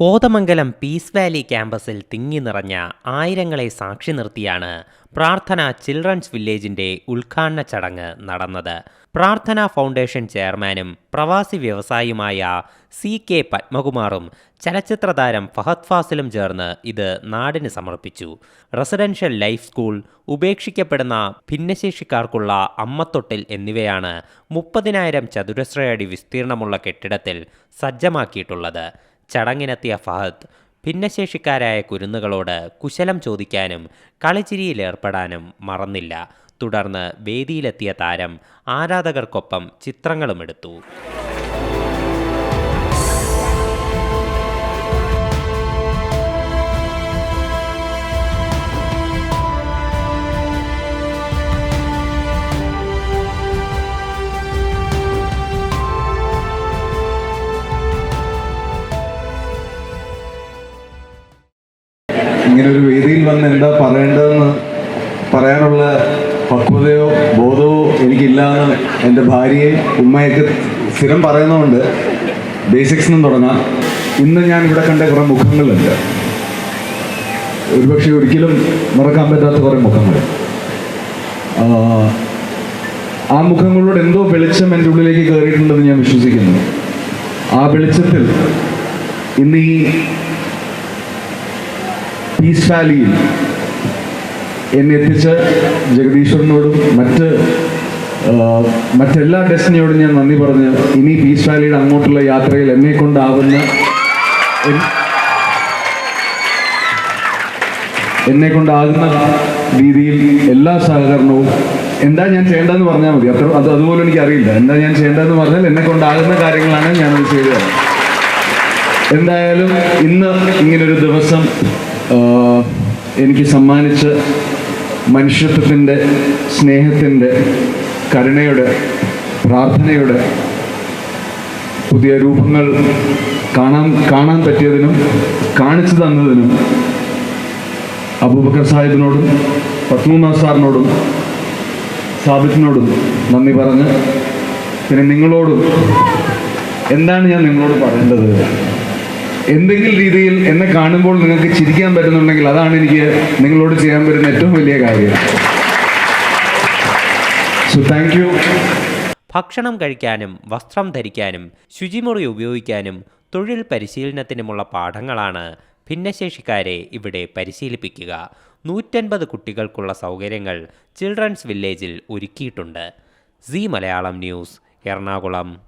Kothamangalam piece Valley ക്യാമ്പസിൽ തിങ്ങി നിറഞ്ഞ ആയിരങ്ങളെ സാക്ഷി നിർത്തിയാണ് പ്രാർത്ഥന ചിൽഡ്രൻസ് വില്ലേജിന്റെ ഉദ്ഘാടന ചടങ്ങ് നടന്നത്. പ്രാർത്ഥന ഫൗണ്ടേഷൻ ചെയർമാനും പ്രവാസി വ്യവസായിയുമായ സി കെ പത്മകുമാറും ചലച്ചിത്ര താരം ഫഹദ് ഫാസിലും ചേർന്ന് ഇത് നാടിന് സമർപ്പിച്ചു. റെസിഡൻഷ്യൽ ലൈഫ് സ്കൂൾ ഉപേക്ഷിക്കപ്പെടുന്ന ഭിന്നശേഷിക്കാർക്കുള്ള അമ്മത്തൊട്ടിൽ എന്നിവയാണ് മുപ്പതിനായിരം ചതുരശ്രയടി വിസ്തീർണമുള്ള കെട്ടിടത്തിൽ സജ്ജമാക്കിയിട്ടുള്ളത്. ചടങ്ങിനെത്തിയ ഫഹദ് ഭിന്നശേഷിക്കാരായ കുരുന്നുകളോട് കുശലം ചോദിക്കാനും കളിച്ചിരിയിലേർപ്പെടാനും മറന്നില്ല. തുടർന്ന് വേദിയിലെത്തിയ താരം ആരാധകർക്കൊപ്പം ചിത്രങ്ങളുമെടുത്തു ഇങ്ങനെ ഒരു വേദിയിൽ വന്ന് എന്താ പറയേണ്ടതെന്ന് പറയാനുള്ള പക്വതയോ ബോധമോ എനിക്കില്ലാന്ന് എന്റെ ഭാര്യയെ ഉമ്മയൊക്കെ സ്ഥിരം പറയുന്നതുകൊണ്ട് ബേസിക്സ് നിന്നും തുടങ്ങാം. ഇന്ന് ഞാൻ ഇവിടെ കണ്ട കുറേ മുഖങ്ങളുണ്ട്. ഒരുപക്ഷെ ഒരിക്കലും മറക്കാൻ പറ്റാത്ത കുറേ മുഖങ്ങൾ. ആ, ആ മുഖങ്ങളോട് എന്തോ വെളിച്ചം എന്റെ ഉള്ളിലേക്ക് കയറിയിട്ടുണ്ടെന്ന് ഞാൻ വിശ്വസിക്കുന്നു. ആ വെളിച്ചത്തിൽ ഇന്ന് ഈ പീസ് വാലിയിൽ എന്നെ എത്തിച്ച ജഗദീശ്വരനോടും മറ്റ് മറ്റെല്ലാ ഡെസ്റ്റിനിയോടും ഞാൻ നന്ദി പറഞ്ഞ് ഇനി പീസ് വാലിയുടെ അങ്ങോട്ടുള്ള യാത്രയിൽ എന്നെ കൊണ്ടാവുന്ന എന്നെ കൊണ്ടാകുന്ന രീതിയിൽ എല്ലാ സഹകരണവും എന്താ ഞാൻ ചെയ്യേണ്ടതെന്ന് പറഞ്ഞാൽ മതി. അത്ര അത് അതുപോലെ എനിക്ക് അറിയില്ല എന്താ ഞാൻ ചെയ്യേണ്ടതെന്ന് പറഞ്ഞാൽ എന്നെ കൊണ്ടാകുന്ന കാര്യങ്ങളാണ് ഞാനത് ചെയ്തത്. എന്തായാലും ഇന്ന് ഇങ്ങനൊരു ദിവസം എനിക്ക് സമ്മാനിച്ച് മനുഷ്യത്വത്തിന്റെ സ്നേഹത്തിന്റെ കരുണയുടെ പ്രാർത്ഥനയുടെ പുതിയ രൂപങ്ങൾ കാണാൻ കാണാൻ പറ്റിയതിനും കാണിച്ചു തന്നതിനും അബൂബക്കർ സാഹിബിനോടും പത്മനാഥ് സാറിനോടും സാബിത്തിനോടും നന്ദി പറഞ്ഞ് പിന്നെ നിങ്ങളോടും എന്താണ് ഞാൻ നിങ്ങളോട് പറയേണ്ടത്? എന്തെങ്കിലും രീതിയിൽ എന്നെ കാണുമ്പോൾ നിങ്ങൾക്ക് ചിരിക്കാൻ പറ്റുന്നുണ്ടെങ്കിൽ അതാണ് എനിക്ക് നിങ്ങളോട് ചെയ്യാൻ പറ്റുന്ന ഏറ്റവും വലിയ കാര്യം. സോ താങ്ക് യു ഭക്ഷണം കഴിക്കാനും വസ്ത്രം ധരിക്കാനും ശുചിമുറി ഉപയോഗിക്കാനും തൊഴിൽ പരിശീലനത്തിനുമുള്ള പാഠങ്ങളാണ് ഭിന്നശേഷിക്കാരെ ഇവിടെ പരിശീലിപ്പിക്കുക. നൂറ്റൻപത് കുട്ടികൾക്കുള്ള സൗകര്യങ്ങൾ ചിൽഡ്രൻസ് വില്ലേജിൽ ഒരുക്കിയിട്ടുണ്ട്. C Malayalam news Ernakulam.